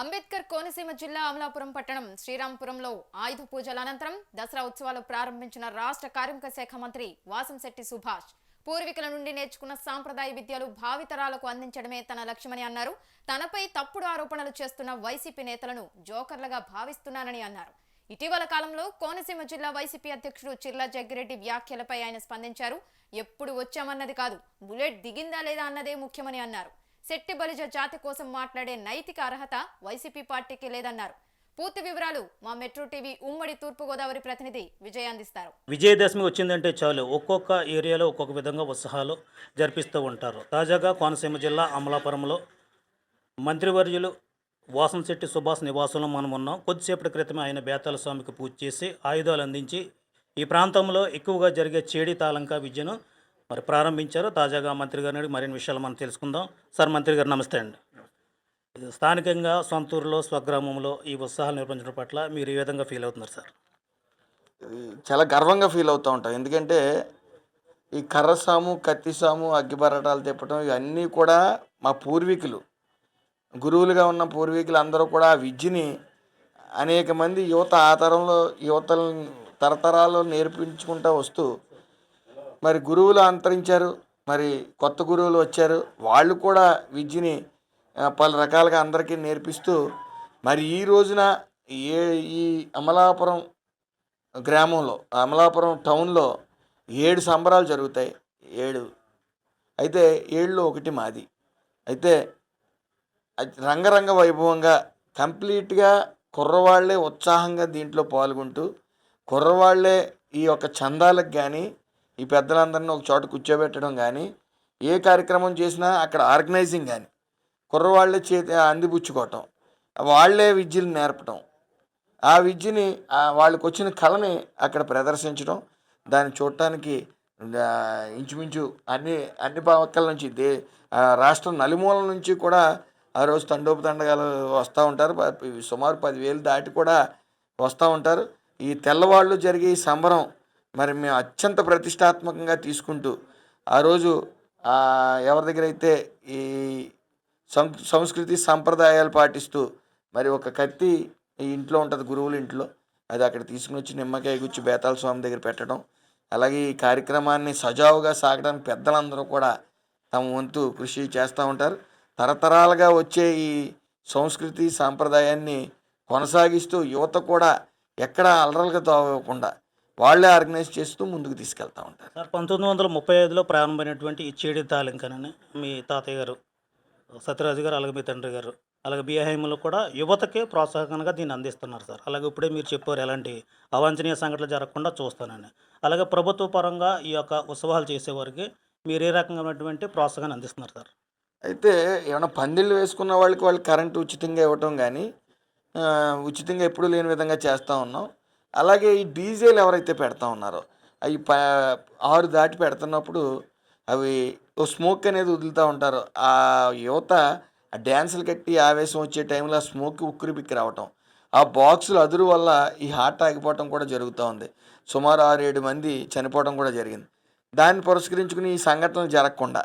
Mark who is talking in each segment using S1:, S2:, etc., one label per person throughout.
S1: అంబేద్కర్ కోనసీమ జిల్లా అమలాపురం పట్టణం శ్రీరాంపురంలో ఆయుధ పూజల అనంతరం దసరా ఉత్సవాలు ప్రారంభించిన రాష్ట్ర కార్మిక శాఖ మంత్రి వాసంశెట్టి సుభాష్ పూర్వీకుల నుండి నేర్చుకున్న సాంప్రదాయ విద్యలు భావితరాలకు అందించడమే తన లక్ష్యమని అన్నారు. తనపై తప్పుడు ఆరోపణలు చేస్తున్న వైసీపీ నేతలను జోకర్లుగా భావిస్తున్నానని అన్నారు. ఇటీవల కాలంలో కోనసీమ జిల్లా వైసీపీ అధ్యక్షుడు చిర్లా జగ్గిరెడ్డి వ్యాఖ్యలపై ఆయన స్పందించారు. ఎప్పుడు వచ్చామన్నది కాదు బుల్లెట్ దిగిందా లేదా అన్నదే ముఖ్యమని అన్నారు. శెట్టి బలిజ జాతి కోసం మాట్లాడే నైతిక అర్హత వైసీపీ పార్టీకి లేదన్నారు. పూర్తి వివరాలు మా మెట్రో టీవీ ఉమ్మడి తూర్పుగోదావరి ప్రతినిధి విజయ్ అందిస్తారు.
S2: విజయదశమి వచ్చిందంటే చాలు. ఒక్కొక్క ఏరియాలో ఒక్కొక్క విధంగా ఉత్సాహాలు జరిపిస్తూ ఉంటారు. తాజాగా కోనసీమ జిల్లా అమలాపురంలో మంత్రివర్యులు వాసంశెట్టి సుభాష్ నివాసంలో మనం ఉన్నాం. కొద్దిసేపటి క్రితమే ఆయన బేతాల స్వామికి పూజ చేసి ఆయుధాలు అందించి ఈ ప్రాంతంలో ఎక్కువగా జరిగే చేడి తాళంకా విద్యను మరి ప్రారంభించారు. తాజాగా మంత్రి గారిని మరిన్ని విషయాలు మనం తెలుసుకుందాం. సార్ మంత్రి గారు నమస్తే అండి. స్థానికంగా సొంతూరులో స్వగ్రామంలో ఈ ఉత్సాహాలు నిర్వహించడం పట్ల మీరు ఏ విధంగా ఫీల్ అవుతున్నారు సార్?
S3: చాలా గర్వంగా ఫీల్ అవుతూ ఉంటాం. ఎందుకంటే ఈ కర్రసాము కత్తిసాము అగ్గిబరటాలు తిప్పటం ఇవన్నీ కూడా మా పూర్వీకులు. గురువులుగా ఉన్న పూర్వీకులు అందరూ కూడా ఆ విద్యని అనేక మంది యువత ఆ తరంలో యువతలు తరతరాలు నేర్పించుకుంటూ వస్తూ మరి గురువులు అంతరించారు మరి కొత్త గురువులు వచ్చారు. వాళ్ళు కూడా విద్యని పలు రకాలుగా అందరికీ నేర్పిస్తూ మరి ఈ రోజున ఏ ఈ అమలాపురం గ్రామంలో అమలాపురం టౌన్లో ఏడు సంబరాలు జరుగుతాయి. ఏడు. అయితే ఏడులో ఒకటి మాది. అయితే అది రంగరంగ వైభవంగా కంప్లీట్గా కుర్రవాళ్ళే ఉత్సాహంగా దీంట్లో పాల్గొంటూ కుర్రవాళ్ళే ఈ యొక్క చందాలకు కానీ ఈ పెద్దలందరినీ ఒక చోట కూర్చోబెట్టడం కానీ ఏ కార్యక్రమం చేసినా అక్కడ ఆర్గనైజింగ్ కానీ కుర్రవాళ్ళే చేతి అందిపుచ్చుకోవటం వాళ్ళే విద్యలు నేర్పటం. ఆ విద్యని వాళ్ళకు వాళ్ళకి వచ్చిన కళని అక్కడ ప్రదర్శించడం దాన్ని చూడటానికి ఇంచుమించు అన్ని అన్ని పక్కల నుంచి దే ఆ, రాష్ట్రం నలుమూలల నుంచి కూడా ఆ రోజు తండోపతండగాలు వస్తూ ఉంటారు. సుమారు పదివేలు దాటి కూడా వస్తూ ఉంటారు. ఈ తెల్లవాళ్ళు జరిగే సంబరం మరి మేము అత్యంత ప్రతిష్టాత్మకంగా తీసుకుంటూ ఆ రోజు ఎవరి దగ్గర అయితే ఈ సం సంస్కృతి సంప్రదాయాలు పాటిస్తూ మరి ఒక కత్తి ఇంట్లో ఉంటుంది గురువుల ఇంట్లో అది అక్కడ తీసుకుని వచ్చి నిమ్మకాయ గుచ్చి బేతాల స్వామి దగ్గర పెట్టడం అలాగే ఈ కార్యక్రమాన్ని సజావుగా సాగడానికి పెద్దలందరూ కూడా తమ వంతు కృషి చేస్తూ ఉంటారు. తరతరాలుగా వచ్చే ఈ సంస్కృతి సాంప్రదాయాన్ని కొనసాగిస్తూ యువత కూడా ఎక్కడ అలరలుగా తోవకుండా వాళ్ళే ఆర్గనైజ్ చేస్తూ ముందుకు తీసుకెళ్తూ ఉంటారు.
S2: సార్ పంతొమ్మిది వందల ముప్పై ఐదులో ప్రారంభమైనటువంటి ఈ చేడి తాలింకనని మీ తాతయ్య గారు సత్యరాజు గారు అలాగే మీ తండ్రి గారు అలాగే బిఐఎంలో కూడా యువతకే ప్రోత్సాహకంగా దీన్ని అందిస్తున్నారు సార్. అలాగే ఇప్పుడే మీరు చెప్పారు ఎలాంటి అవాంఛనీయ సంఘటనలు జరగకుండా చూస్తానని. అలాగే ప్రభుత్వ పరంగా ఈ యొక్క ఉత్సవాలు చేసేవారికి మీరు ఏ రకమైనటువంటి ప్రోత్సాహాన్ని అందిస్తున్నారు సార్?
S3: అయితే ఏమైనా పందిళ్ళు వేసుకున్న వాళ్ళకి వాళ్ళు కరెంటు ఉచితంగా ఇవ్వటం కానీ ఉచితంగా ఎప్పుడూ లేని విధంగా చేస్తూ ఉన్నాం. అలాగే ఈ డీజేలు ఎవరైతే పెడతా ఉన్నారో అవి ప ఆరు దాటి పెడుతున్నప్పుడు అవి ఓ స్మోక్ అనేది వదులుతూ ఉంటారు. ఆ యువత ఆ డ్యాన్సులు కట్టి ఆవేశం వచ్చే టైంలో ఆ స్మోక్ ఉక్కిరి బిక్కి రావటం ఆ బాక్సులు అదురు వల్ల ఈ హార్ట్ ఆగిపోవటం కూడా జరుగుతూ ఉంది. సుమారు ఆరు ఏడు మంది చనిపోవడం కూడా జరిగింది. దాన్ని పురస్కరించుకుని ఈ సంఘటనలు జరగకుండా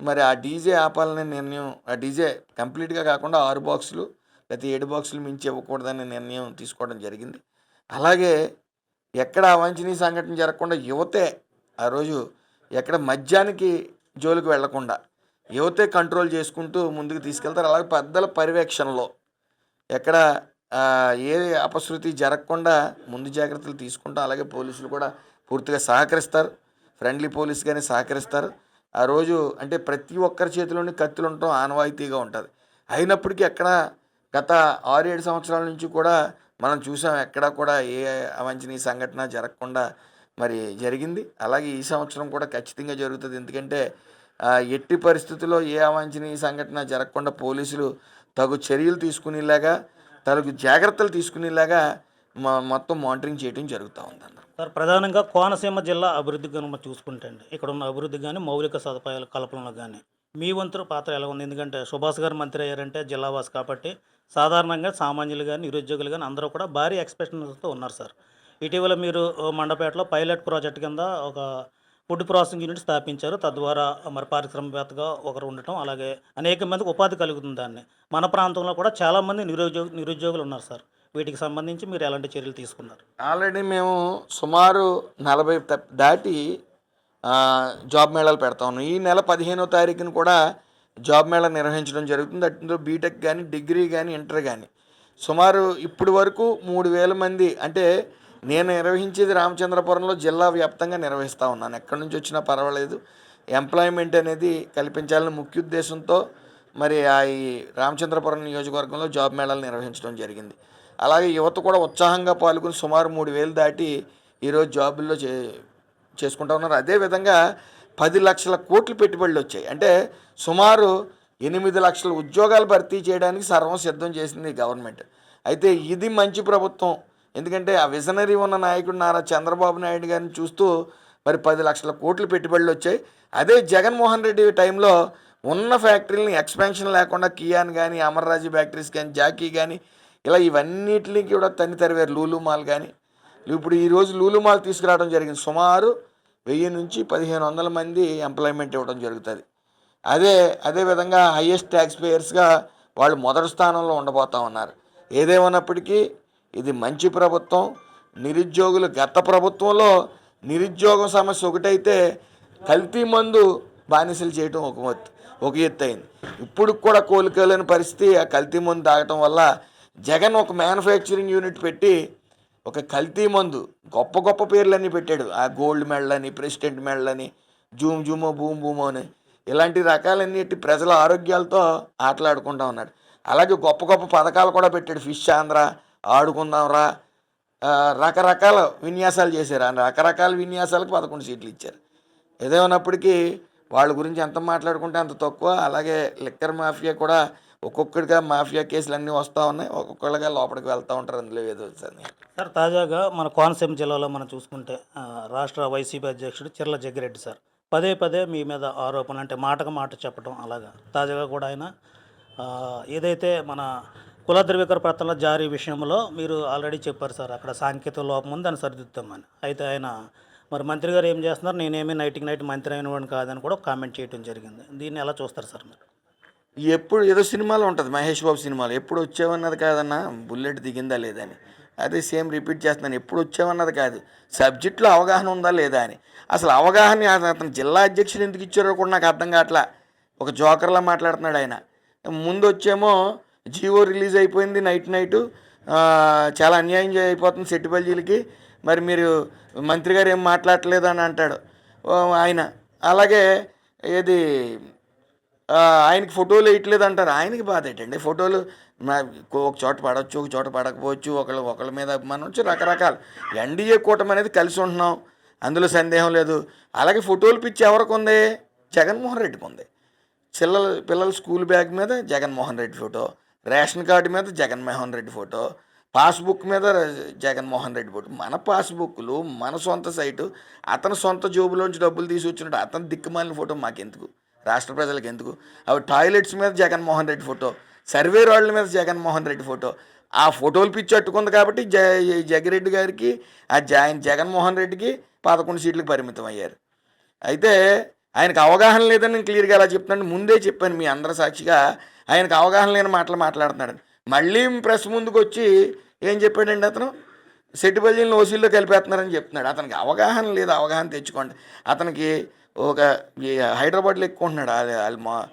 S3: మరి ఆ డీజే ఆపాలనే నిర్ణయం ఆ డీజే కంప్లీట్గా కాకుండా ఆరు బాక్సులు లేకపోతే ఏడు బాక్సులు మించి ఇవ్వకూడదనే నిర్ణయం తీసుకోవడం జరిగింది. అలాగే ఎక్కడ అవాంఛనీయ సంఘటన జరగకుండా యువతే ఆ రోజు ఎక్కడ మద్యానికి జోలికి వెళ్ళకుండా యువతే కంట్రోల్ చేసుకుంటూ ముందుకు తీసుకెళ్తారు. అలాగే పెద్దల పర్యవేక్షణలో ఎక్కడ ఏ అపశృతి జరగకుండా ముందు జాగ్రత్తలు తీసుకుంటూ అలాగే పోలీసులు కూడా పూర్తిగా సహకరిస్తారు. ఫ్రెండ్లీ పోలీస్ కానీ సహకరిస్తారు. ఆ రోజు అంటే ప్రతి ఒక్కరి చేతిలోని కత్తులు ఉండటం ఆనవాయితీగా ఉంటుంది. అయినప్పటికీ ఎక్కడ గత ఆరు ఏడు సంవత్సరాల నుంచి కూడా మనం చూసాం ఎక్కడ కూడా ఏ అవంచనీయ సంఘటన జరగకుండా మరి జరిగింది. అలాగే ఈ సంవత్సరం కూడా ఖచ్చితంగా జరుగుతుంది. ఎందుకంటే ఎట్టి పరిస్థితుల్లో ఏ అవాంఛనీయ సంఘటన జరగకుండా పోలీసులు తగు చర్యలు తీసుకునేలాగా తగు జాగ్రత్తలు తీసుకునేలాగా మా మొత్తం మానిటరింగ్ చేయడం జరుగుతూ ఉంది
S2: సార్ ప్రధానంగా కోనసీమ జిల్లా అభివృద్ధి కనుక చూసుకుంటే అండి ఇక్కడ ఉన్న అభివృద్ధి కానీ మౌలిక సదుపాయాల కల్పనలో కానీ మీ వంతు పాత్ర ఎలా ఉంది? ఎందుకంటే సుభాష్ గారు మంత్రి అయ్యారంటే జిల్లావాసి కాబట్టి సాధారణంగా సామాన్యులు కానీ నిరుద్యోగులు కానీ అందరూ కూడా భారీ ఎక్స్పెక్టేషన్స్తో ఉన్నారు సార్. ఇటీవల మీరు మండపేటలో పైలట్ ప్రాజెక్ట్ కింద ఒక ఫుడ్ ప్రాసెసింగ్ యూనిట్ స్థాపించారు. తద్వారా మరి పారిశ్రామికవేత్తగా ఒకరు ఉండటం అలాగే అనేక మందికి ఉపాధి కలుగుతుంది దాన్ని. మన ప్రాంతంలో కూడా చాలామంది నిరుద్యోగ నిరుద్యోగులు ఉన్నారు సార్. వీటికి సంబంధించి మీరు ఎలాంటి చర్యలు తీసుకున్నారు?
S3: ఆల్రెడీ మేము సుమారు నలభై దాటి జాబ్ మేళాలు పెడతా ఉన్నాం. ఈ నెల పదిహేనో తారీఖున కూడా జాబ్ మేళా నిర్వహించడం జరుగుతుంది. అందులో బీటెక్ కానీ డిగ్రీ కానీ ఇంటర్ కానీ సుమారు ఇప్పటి వరకు మూడు వేల మంది అంటే నేను నిర్వహించేది రామచంద్రపురంలో జిల్లా వ్యాప్తంగా నిర్వహిస్తూ ఉన్నాను. ఎక్కడి నుంచి వచ్చినా పర్వాలేదు. ఎంప్లాయ్మెంట్ అనేది కల్పించాలని ముఖ్య ఉద్దేశంతో మరి ఆ ఈ రామచంద్రపురం నియోజకవర్గంలో జాబ్ మేళాలు నిర్వహించడం జరిగింది. అలాగే యువత కూడా ఉత్సాహంగా పాల్గొని సుమారు మూడు వేలు దాటి ఈరోజు జాబుల్లో చే చేసుకుంటా ఉన్నారు. అదేవిధంగా పది లక్షల కోట్లు పెట్టుబడులు వచ్చాయి. అంటే సుమారు ఎనిమిది లక్షల ఉద్యోగాలు భర్తీ చేయడానికి సర్వం సిద్ధం చేసింది గవర్నమెంట్. అయితే ఇది మంచి ప్రభుత్వం. ఎందుకంటే ఆ విజనరీ ఉన్న నాయకుడు నారా చంద్రబాబు నాయుడు గారిని చూస్తూ మరి పది లక్షల కోట్లు పెట్టుబడులు వచ్చాయి. అదే జగన్మోహన్ రెడ్డి టైంలో ఉన్న ఫ్యాక్టరీలని ఎక్స్పాన్షన్ లేకుండా కియాన్ కానీ అమర్రాజు ఫ్యాక్టరీస్ కానీ జాకీ కానీ ఇలా ఇవన్నిటిని కూడా తన్ని తరివారు లూలు మాల్ కానీ ఇప్పుడు ఈరోజు లూలు మాల్ తీసుకురావడం జరిగింది. సుమారు వెయ్యి నుంచి పదిహేను వందల మంది ఎంప్లాయ్మెంట్ ఇవ్వడం జరుగుతుంది. అదే అదే విధంగా హయ్యెస్ట్ ట్యాక్స్ పేయర్స్గా వాళ్ళు మొదటి స్థానంలో ఉండబోతా ఉన్నారు. ఏదేమన్నప్పటికీ ఇది మంచి ప్రభుత్వం. నిరుద్యోగులు గత ప్రభుత్వంలో నిరుద్యోగం సమస్య ఒకటైతే కల్తీ మందు బానిసలు చేయటం ఒక ఒక ఎత్తు అయింది ఇప్పుడు కూడా కోలుకోలేని పరిస్థితి ఆ కల్తీ మందు తాగటం వల్ల జగన్ ఒక మ్యానుఫ్యాక్చరింగ్ యూనిట్ పెట్టి ఒక కల్తీ మందు గొప్ప గొప్ప పేర్లన్నీ పెట్టాడు. ఆ గోల్డ్ మెడల్ అని ప్రెసిడెంట్ మెడల్ అని జూమ్ జూమో బూమ్ బూమో అని. ఇలాంటి రకాలన్నిటి ప్రజల ఆరోగ్యాలతో ఆటలాడుకుంటా ఉన్నాడు. అలాగే గొప్ప గొప్ప పథకాలు కూడా పెట్టాడు. ఫిష్ ఆంధ్ర ఆడుకుందాంరా రా రకరకాల విన్యాసాలు చేశారు. ఆ రకరకాల విన్యాసాలకు పదకొండు సీట్లు ఇచ్చారు. ఏదేమైనప్పటికీ వాళ్ళ గురించి ఎంత మాట్లాడుకుంటే అంత తక్కువ. అలాగే లిక్కర్ మాఫియా కూడా ఒక్కొక్కడిగా మాఫియా కేసులు అన్నీ వస్తూ ఉన్నాయి ఒక్కొక్కళ్ళగా లోపలికి వెళ్తూ ఉంటారు అందులో ఏదో సార్
S2: సార్ తాజాగా మన కోనసీమ జిల్లాలో మనం చూసుకుంటే రాష్ట్ర వైసీపీ అధ్యక్షుడు చిర్ల జగ్గిరెడ్డి సార్. పదే పదే మీ మీద ఆరోపణ అంటే మాటకు మాట చెప్పడం అలాగా. తాజాగా కూడా ఆయన ఏదైతే మన కుల ధృవీకర పత్రాల జారీ విషయంలో మీరు ఆల్రెడీ చెప్పారు సార్ అక్కడ సాంకేతిక లోపం ఉంది దాన్ని సరిదిద్దామని. అయితే ఆయన మరి మంత్రి గారు ఏం చేస్తున్నారు? నేనేమి నైట్కి నైట్ మంత్రి అయిన వాడిని కాదని కూడా కామెంట్ చేయడం జరిగింది. దీన్ని ఎలా చూస్తారు సార్ మీరు?
S3: ఎప్పుడు ఏదో సినిమాలో ఉంటుంది మహేష్ బాబు సినిమాలో. ఎప్పుడు వచ్చావన్నది కాదన్నా బుల్లెట్ దిగిందా లేదా అని. అదే సేమ్ రిపీట్ చేస్తున్నాను ఎప్పుడు వచ్చావన్నది కాదు. సబ్జెక్టులో అవగాహన ఉందా లేదా అని. అసలు అవగాహన అతను జిల్లా అధ్యక్షుడు ఎందుకు ఇచ్చారో కూడా నాకు అర్థం కావట్లా. ఒక జోకర్లా మాట్లాడుతున్నాడు ఆయన. ముందు వచ్చేమో జియో రిలీజ్ అయిపోయింది నైట్ నైట్. చాలా అన్యాయం అయిపోతుంది సెట్టిపల్జీలకి మరి మీరు మంత్రి గారు ఏం మాట్లాడలేదు అని అంటాడు. ఆయన. అలాగే ఏది ఆయనకి ఫోటోలు వేయట్లేదు అంటారు ఆయనకి బాధ ఏంటండి? ఫోటోలు ఒక చోట పడవచ్చు ఒక చోట పడకపోవచ్చు ఒకళ్ళు ఒకళ్ళ మీద అభిమానం వచ్చి రకరకాల. ఎన్డీఏ కూటమి అనేది కలిసి ఉంటున్నాం. అందులో సందేహం లేదు. అలాగే ఫోటోలు పిచ్చి ఎవరికి ఉంది జగన్మోహన్ రెడ్డికి ఉంది. పిల్లల పిల్లల స్కూల్ బ్యాగ్ మీద Jaganmohan Reddy photo ration card మీద జగన్మోహన్ రెడ్డి ఫోటో పాస్బుక్ మీద జగన్మోహన్ రెడ్డి ఫోటో. మన పాస్బుక్లు మన సొంత సైటు అతని సొంత జోబులోంచి డబ్బులు తీసి వచ్చినట్టు అతని దిక్కుమాలిన ఫోటో మాకెందుకు? రాష్ట్ర ప్రజలకు ఎందుకు? అవి టాయిలెట్స్ మీద జగన్మోహన్ రెడ్డి ఫోటో సర్వే రోడ్ల మీద జగన్మోహన్ రెడ్డి ఫోటో. ఆ ఫోటోలు పిచ్చి అట్టుకుంది కాబట్టి జ జగిరెడ్డి గారికి ఆ జ ఆయన జగన్మోహన్ రెడ్డికి పదకొండు సీట్లకు పరిమితం అయ్యారు. అయితే ఆయనకు అవగాహన లేదని నేను క్లియర్గా అలా చెప్తున్నాను? ముందే చెప్పాను మీ అందరి సాక్షిగా ఆయనకు అవగాహన లేని మాటలు మాట్లాడుతున్నాడు. మళ్ళీ ప్రెస్ ముందుకు వచ్చి ఏం చెప్పాడండి అతను? సెట్టిపల్లిని ఓసీల్లో కలిపేస్తున్నారని చెప్తున్నాడు. అతనికి అవగాహన లేదు అవగాహన తెచ్చుకోండి. అతనికి ఒక హైదరాబాద్లో ఎక్కువ ఉంటున్నాడు. మా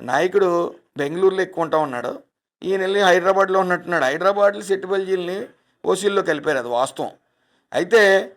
S3: నాయకుడు బెంగళూరులో ఎక్కువ ఉంటా ఉన్నాడు. ఈయన వెళ్ళి హైదరాబాద్లో ఉన్నట్టున్నాడు. హైదరాబాద్లో సెట్టిపల్లిని ఓసీల్లో కలిపారు అది వాస్తవం. అయితే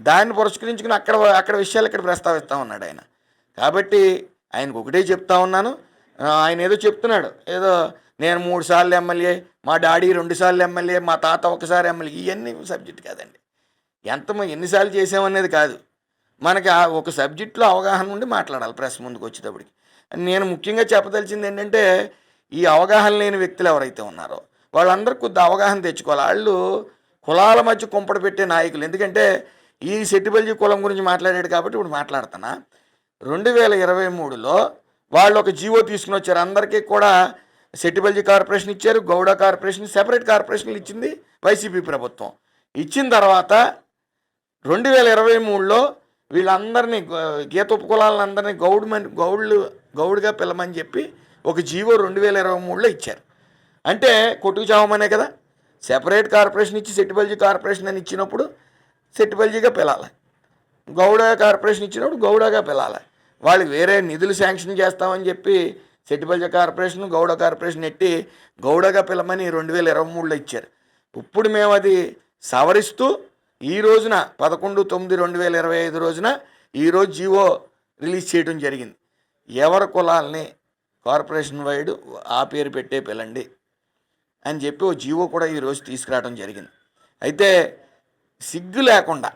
S3: దాన్ని పురస్కరించుకుని అక్కడ అక్కడ విషయాలు ఇక్కడ ప్రస్తావిస్తూ ఉన్నాడు ఆయన. కాబట్టి ఆయనకు ఒకటే చెప్తా ఉన్నాను. ఆయన ఏదో చెప్తున్నాడు. ఏదో నేను మూడు సార్లు ఎమ్మెల్యే మా డాడీ రెండు సార్లు ఎమ్మెల్యే మా తాత ఒకసారి ఎమ్మెల్యే ఇవన్నీ సబ్జెక్ట్ కాదండి. ఎంత ఎన్నిసార్లు చేసామనేది కాదు. మనకి ఆ ఒక సబ్జెక్టులో అవగాహన ఉండి మాట్లాడాలి ప్రెస్ ముందుకు వచ్చేటప్పటికి. నేను ముఖ్యంగా చెప్పదలిచింది ఏంటంటే ఈ అవగాహన లేని వ్యక్తులు ఎవరైతే ఉన్నారో వాళ్ళందరూ కొద్ది అవగాహన తెచ్చుకోవాలి. వాళ్ళు కులాల మధ్య కుంపడి పెట్టే నాయకులు. ఎందుకంటే ఈ సెట్టిబల్జీ కులం గురించి మాట్లాడాడు కాబట్టి ఇప్పుడు మాట్లాడుతున్నా. రెండు వేల ఇరవై మూడులో వాళ్ళు ఒక జీవో తీసుకుని వచ్చారు. అందరికీ కూడా సెట్టిబల్జీ కార్పొరేషన్ ఇచ్చారు గౌడ కార్పొరేషన్ సెపరేట్ కార్పొరేషన్లు ఇచ్చింది వైసీపీ ప్రభుత్వం. ఇచ్చిన తర్వాత రెండు వేల ఇరవై మూడులో వీళ్ళందరినీ గ- గీత ఉపకులాలందరినీ గౌడ్ గౌడ్లు గౌడ్గా పిల్లమని చెప్పి ఒక జీవో రెండు వేల ఇరవై మూడులో ఇచ్చారు. అంటే కొట్టుకు చావమనే కదా? సెపరేట్ కార్పొరేషన్ ఇచ్చి సెట్టిబల్జీ కార్పొరేషన్ అని ఇచ్చినప్పుడు సెట్టిబల్జీగా పిలాలి. గౌడ కార్పొరేషన్ ఇచ్చినప్పుడు గౌడగా పిలాలి. వాళ్ళు వేరే నిధులు శాంక్షన్ చేస్తామని చెప్పి సెట్టిబల్జీ కార్పొరేషన్ గౌడ కార్పొరేషన్ ఎట్టి గౌడగా పిలమని రెండు వేల ఇరవై మూడులో ఇచ్చారు. ఇప్పుడు మేము అది సవరిస్తూ ఈ రోజున పదకొండు తొమ్మిది రెండు వేల ఇరవై ఐదు రోజున ఈరోజు జీవో రిలీజ్ చేయడం జరిగింది. ఎవరి కులాల్ని కార్పొరేషన్ వైడ్ ఆ పేరు పెట్టే పిల్లండి అని చెప్పి ఓ జీవో కూడా ఈరోజు తీసుకురావడం జరిగింది. అయితే సిగ్గు లేకుండా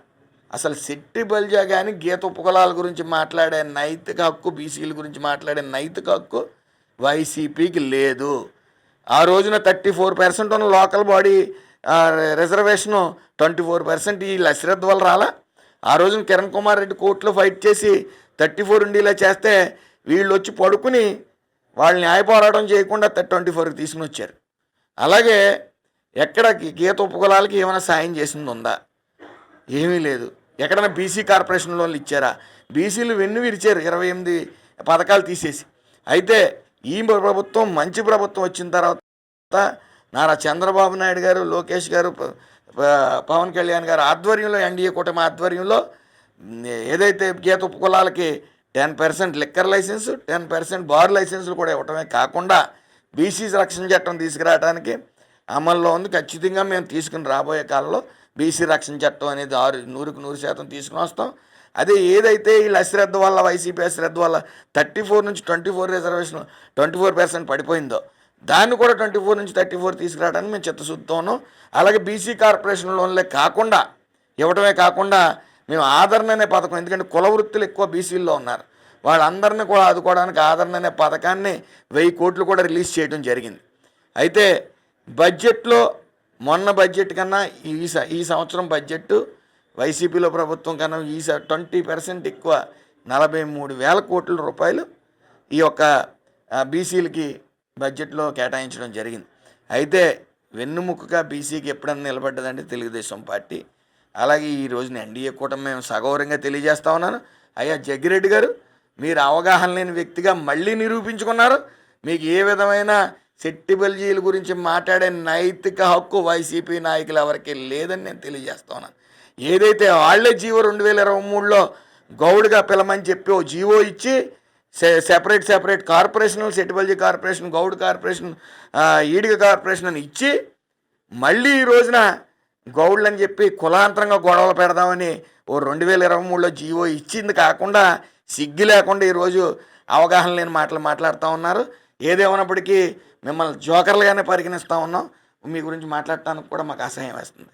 S3: అసలు శెట్టి బల్జా కానీ గీత ఉపకులాల గురించి మాట్లాడే నైతిక హక్కు బీసీల గురించి మాట్లాడే నైతిక హక్కు వైసీపీకి లేదు. ఆ రోజున థర్టీ ఫోర్ పర్సెంట్ ఉన్న local body reservation twenty four percent ఈ లశ్రద్ వల్ల రాలా? ఆ రోజున కిరణ్ కుమార్ రెడ్డి కోర్టులో ఫైట్ చేసి థర్టీ ఫోర్ ఉండేలా చేస్తే వీళ్ళు వచ్చి పడుకుని వాళ్ళు న్యాయ పోరాటం చేయకుండా ట్వంటీ ఫోర్కి తీసుకుని వచ్చారు. అలాగే ఎక్కడ గీత ఉపకులాలకి ఏమైనా సాయం చేసింది ఉందా? ఏమీ లేదు. ఎక్కడైనా బీసీ కార్పొరేషన్ లోన్లు ఇచ్చారా? బీసీలు వెన్ను విరిచారు ఇరవై ఎనిమిది పథకాలు తీసేసి. అయితే ఈ ప్రభుత్వం మంచి ప్రభుత్వం వచ్చిన తర్వాత నారా చంద్రబాబు నాయుడు గారు లోకేష్ గారు పవన్ కళ్యాణ్ గారు ఆధ్వర్యంలో ఎన్డీఏ కూటమి ఆధ్వర్యంలో ఏదైతే గీత ఉపకులాలకి ten percent liquor licence ten percent bar లైసెన్సులు కూడా ఇవ్వటమే కాకుండా బీసీ రక్షణ చట్టం తీసుకురావడానికి అమల్లో ఉంది. ఖచ్చితంగా మేము తీసుకుని రాబోయే కాలంలో బీసీ రక్షణ చట్టం అనేది ఆరు నూరుకు నూరు శాతం తీసుకుని వస్తాం. అదే ఏదైతే వీళ్ళు అశ్రద్ధ వల్ల వైసీపీ అశ్రద్ధ వల్ల థర్టీ ఫోర్ నుంచి twenty four reservation twenty four percent పడిపోయిందో దాన్ని కూడా ట్వంటీ ఫోర్ నుంచి థర్టీ ఫోర్ తీసుకురావడానికి మేము చిత్తశుద్ధితో ఉన్నాం. అలాగే బీసీ కార్పొరేషన్ లోన్లే కాకుండా ఇవ్వడమే కాకుండా మేము ఆదరణ అనే పథకం ఎందుకంటే కుల వృత్తులు ఎక్కువ బీసీల్లో ఉన్నారు. వాళ్ళందరినీ కూడా ఆదుకోవడానికి ఆదరణ అనే పథకాన్ని వెయ్యి కోట్లు కూడా రిలీజ్ చేయడం జరిగింది. అయితే బడ్జెట్లో మొన్న బడ్జెట్ కన్నా ఈ స- ఈ సంవత్సరం బడ్జెట్ వైసీపీలో ప్రభుత్వం కన్నా ఈ ట్వంటీ పర్సెంట్ ఎక్కువ నలభై మూడు వేల కోట్ల రూపాయలు ఈ యొక్క బీసీలకి బడ్జెట్లో కేటాయించడం జరిగింది. అయితే వెన్నుముకగా బీసీకి ఎప్పుడన్నా నిలబడ్డదంటే తెలుగుదేశం పార్టీ. అలాగే ఈ రోజున ఎన్డీఏ కూటమి మేము సగౌరవంగా తెలియజేస్తా ఉన్నాను. అయ్యా జగ్గిరెడ్డి గారు మీరు అవగాహన లేని వ్యక్తిగా మళ్ళీ నిరూపించుకున్నారు. మీకు ఏ విధమైన శెట్టి బల్జీల గురించి మాట్లాడే నైతిక హక్కు వైసీపీ నాయకులు ఎవరికి లేదని నేను తెలియజేస్తా ఉన్నాను. ఏదైతే వాళ్ళే జీవో రెండు వేల ఇరవై మూడులో గౌడ్గా పిలమని చెప్పి ఓ జీవో ఇచ్చి separate separate corporation సెటిబల్జీ corporation Goud corporation Ediga corporation అని ఇచ్చి మళ్ళీ ఈ రోజున గౌడ్లు అని చెప్పి కులాంతరంగా గొడవలు పెడదామని ఓ రెండు వేల ఇరవై మూడులో జీవో ఇచ్చింది కాకుండా సిగ్గు లేకుండా ఈరోజు అవగాహన లేని మాటలు మాట్లాడుతూ ఉన్నారు. ఏదేమైనప్పటికీ మిమ్మల్ని జోకర్లుగానే పరిగణిస్తూ ఉన్నాం. మీ గురించి మాట్లాడటానికి కూడా మాకు అసహ్యం వేస్తుంది.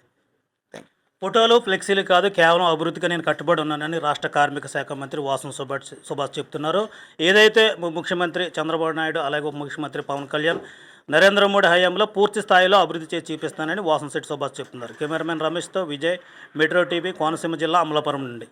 S2: ఫోటోలు ఫ్లెక్సీలు కాదు కేవలం అభివృద్ధికి నేను కట్టుబడి ఉన్నానని రాష్ట్ర కార్మిక శాఖ మంత్రి వాసం సుభాష్ సుభాష్ చెప్తున్నారు. ఏదైతే ముఖ్యమంత్రి చంద్రబాబు నాయుడు అలాగే ఉప ముఖ్యమంత్రి పవన్ కళ్యాణ్ నరేంద్ర మోడీ హయాంలో పూర్తి స్థాయిలో అభివృద్ధి చేసి చూపిస్తానని వాసంశెట్టి సుభాష్ చెప్తున్నారు. కెమెరామెన్ రమేష్తో విజయ్ మెట్రో టీవీ కోనసీమ జిల్లా అమలాపురం నుండి.